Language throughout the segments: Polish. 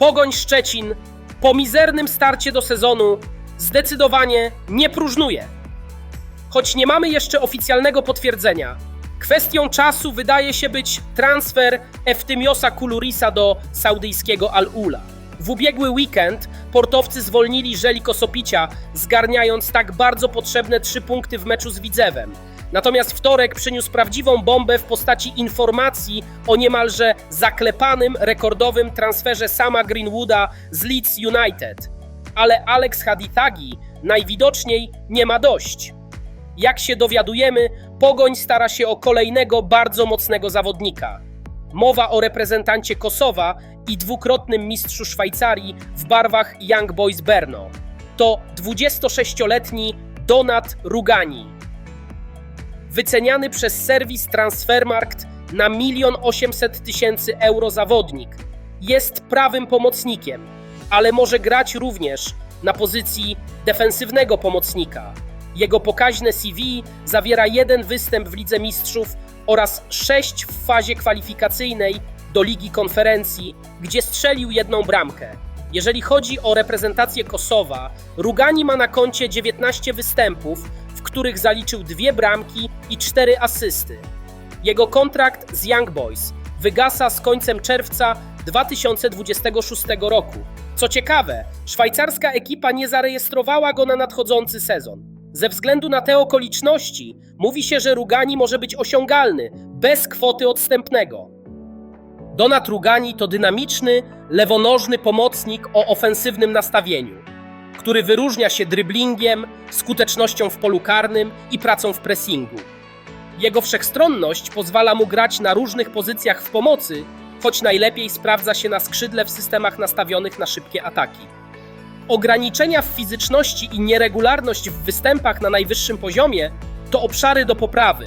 Pogoń Szczecin po mizernym starcie do sezonu zdecydowanie nie próżnuje. Choć nie mamy jeszcze oficjalnego potwierdzenia, kwestią czasu wydaje się być transfer Eftymiosa Kulurisa do saudyjskiego Al-Ula. W ubiegły weekend portowcy zwolnili Żeliko Sopicia, zgarniając tak bardzo potrzebne trzy punkty w meczu z Widzewem. Natomiast wtorek przyniósł prawdziwą bombę w postaci informacji o niemalże zaklepanym, rekordowym transferze Sama Greenwooda z Leeds United. Ale Alex Hadithagi najwidoczniej nie ma dość. Jak się dowiadujemy, Pogoń stara się o kolejnego bardzo mocnego zawodnika. Mowa o reprezentancie Kosowa i dwukrotnym mistrzu Szwajcarii w barwach Young Boys Brno. To 26-letni Donat Rugani. Wyceniany przez serwis Transfermarkt na 1 800 tysięcy euro zawodnik. Jest prawym pomocnikiem, ale może grać również na pozycji defensywnego pomocnika. Jego pokaźne CV zawiera jeden występ w Lidze Mistrzów oraz sześć w fazie kwalifikacyjnej do Ligi Konferencji, gdzie strzelił jedną bramkę. Jeżeli chodzi o reprezentację Kosowa, Rugani ma na koncie 19 występów, w których zaliczył dwie bramki i cztery asysty. Jego kontrakt z Young Boys wygasa z końcem czerwca 2026 roku. Co ciekawe, szwajcarska ekipa nie zarejestrowała go na nadchodzący sezon. Ze względu na te okoliczności mówi się, że Rugani może być osiągalny bez kwoty odstępnego. Donat Rugani to dynamiczny, lewonożny pomocnik o ofensywnym nastawieniu, który wyróżnia się dryblingiem, skutecznością w polu karnym i pracą w pressingu. Jego wszechstronność pozwala mu grać na różnych pozycjach w pomocy, choć najlepiej sprawdza się na skrzydle w systemach nastawionych na szybkie ataki. Ograniczenia w fizyczności i nieregularność w występach na najwyższym poziomie to obszary do poprawy,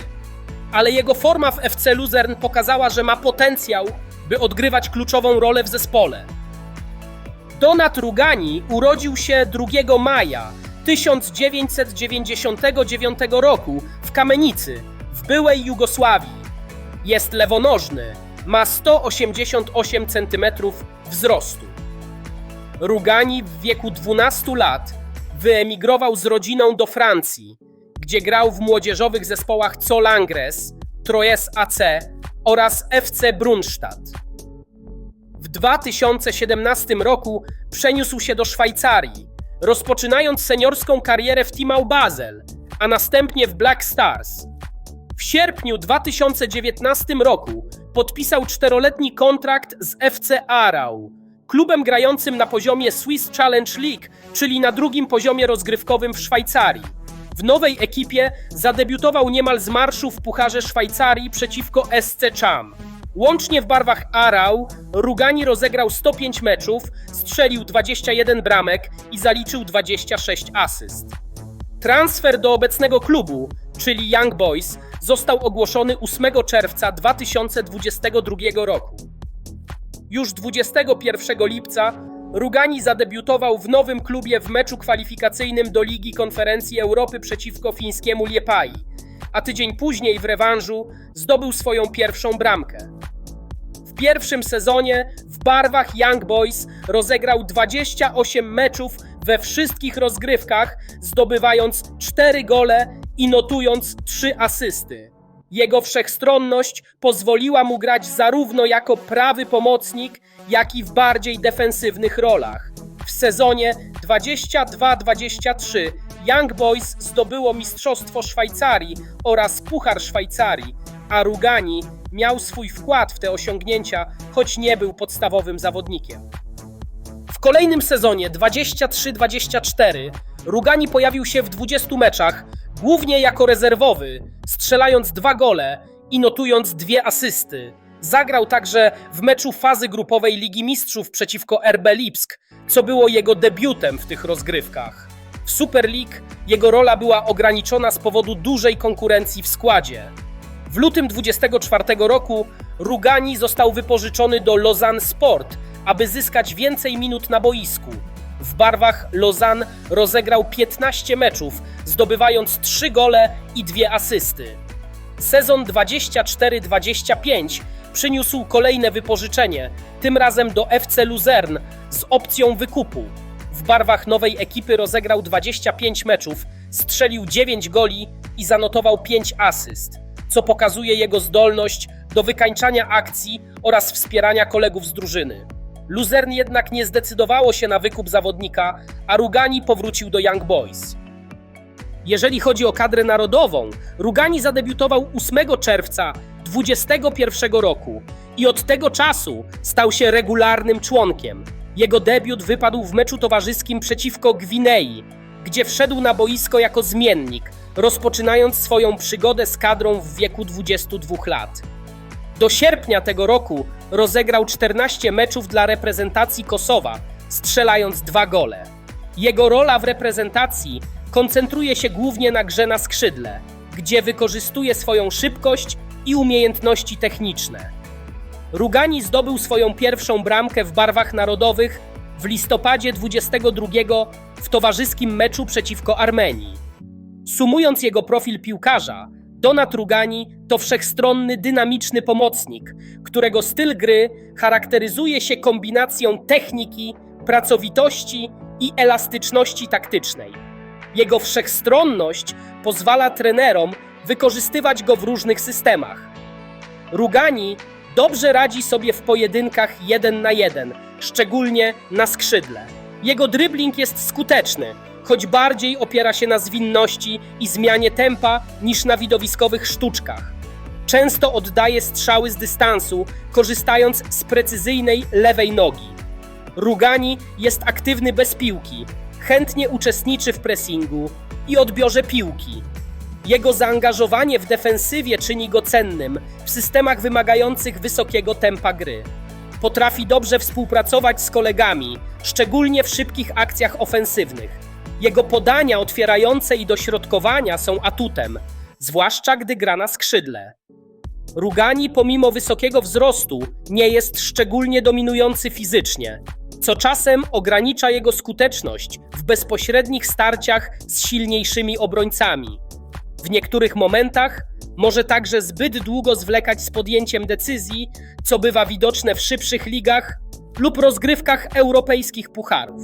ale jego forma w FC Luzern pokazała, że ma potencjał, by odgrywać kluczową rolę w zespole. Donat Rugani urodził się 2 maja 1999 roku w Kamenicy, w byłej Jugosławii. Jest lewonożny, ma 188 cm wzrostu. Rugani w wieku 12 lat wyemigrował z rodziną do Francji, gdzie grał w młodzieżowych zespołach Colangres, Troyes AC oraz FC Brunstadt. W 2017 roku przeniósł się do Szwajcarii, rozpoczynając seniorską karierę w Timau Basel, a następnie w Black Stars. W sierpniu 2019 roku podpisał czteroletni kontrakt z FC Aarau, klubem grającym na poziomie Swiss Challenge League, czyli na drugim poziomie rozgrywkowym w Szwajcarii. W nowej ekipie zadebiutował niemal z marszu w Pucharze Szwajcarii przeciwko SC Cham. Łącznie w barwach Arau Rugani rozegrał 105 meczów, strzelił 21 bramek i zaliczył 26 asyst. Transfer do obecnego klubu, czyli Young Boys, został ogłoszony 8 czerwca 2022 roku. Już 21 lipca Rugani zadebiutował w nowym klubie w meczu kwalifikacyjnym do Ligi Konferencji Europy przeciwko fińskiemu Liepai, a tydzień później w rewanżu zdobył swoją pierwszą bramkę. W pierwszym sezonie w barwach Young Boys rozegrał 28 meczów we wszystkich rozgrywkach, zdobywając 4 gole i notując 3 asysty. Jego wszechstronność pozwoliła mu grać zarówno jako prawy pomocnik, jak i w bardziej defensywnych rolach. W sezonie 22-23 Young Boys zdobyło Mistrzostwo Szwajcarii oraz Puchar Szwajcarii, a Rugani miał swój wkład w te osiągnięcia, choć nie był podstawowym zawodnikiem. W kolejnym sezonie 23-24 Rugani pojawił się w 20 meczach, głównie jako rezerwowy, strzelając dwa gole i notując dwie asysty. Zagrał także w meczu fazy grupowej Ligi Mistrzów przeciwko RB Lipsk, co było jego debiutem w tych rozgrywkach. W Super League jego rola była ograniczona z powodu dużej konkurencji w składzie. W lutym 24 roku Rugani został wypożyczony do Lausanne Sport, aby zyskać więcej minut na boisku. W barwach Lausanne rozegrał 15 meczów, zdobywając 3 gole i 2 asysty. Sezon 24-25 przyniósł kolejne wypożyczenie, tym razem do FC Luzern z opcją wykupu. W barwach nowej ekipy rozegrał 25 meczów, strzelił 9 goli i zanotował 5 asyst, co pokazuje jego zdolność do wykańczania akcji oraz wspierania kolegów z drużyny. Luzern jednak nie zdecydowało się na wykup zawodnika, a Rugani powrócił do Young Boys. Jeżeli chodzi o kadrę narodową, Rugani zadebiutował 8 czerwca 2021 roku i od tego czasu stał się regularnym członkiem. Jego debiut wypadł w meczu towarzyskim przeciwko Gwinei, gdzie wszedł na boisko jako zmiennik, rozpoczynając swoją przygodę z kadrą w wieku 22 lat. Do sierpnia tego roku rozegrał 14 meczów dla reprezentacji Kosowa, strzelając dwa gole. Jego rola w reprezentacji koncentruje się głównie na grze na skrzydle, gdzie wykorzystuje swoją szybkość i umiejętności techniczne. Rugani zdobył swoją pierwszą bramkę w barwach narodowych w listopadzie 22 w towarzyskim meczu przeciwko Armenii. Sumując jego profil piłkarza, Donat Rugani to wszechstronny, dynamiczny pomocnik, którego styl gry charakteryzuje się kombinacją techniki, pracowitości i elastyczności taktycznej. Jego wszechstronność pozwala trenerom wykorzystywać go w różnych systemach. Rugani dobrze radzi sobie w pojedynkach jeden na jeden, szczególnie na skrzydle. Jego dribbling jest skuteczny, choć bardziej opiera się na zwinności i zmianie tempa niż na widowiskowych sztuczkach. Często oddaje strzały z dystansu, korzystając z precyzyjnej lewej nogi. Rugani jest aktywny bez piłki, chętnie uczestniczy w pressingu i odbiorze piłki. Jego zaangażowanie w defensywie czyni go cennym w systemach wymagających wysokiego tempa gry. Potrafi dobrze współpracować z kolegami, szczególnie w szybkich akcjach ofensywnych. Jego podania otwierające i dośrodkowania są atutem, zwłaszcza gdy gra na skrzydle. Rugani pomimo wysokiego wzrostu nie jest szczególnie dominujący fizycznie, co czasem ogranicza jego skuteczność w bezpośrednich starciach z silniejszymi obrońcami. W niektórych momentach może także zbyt długo zwlekać z podjęciem decyzji, co bywa widoczne w szybszych ligach lub rozgrywkach europejskich pucharów.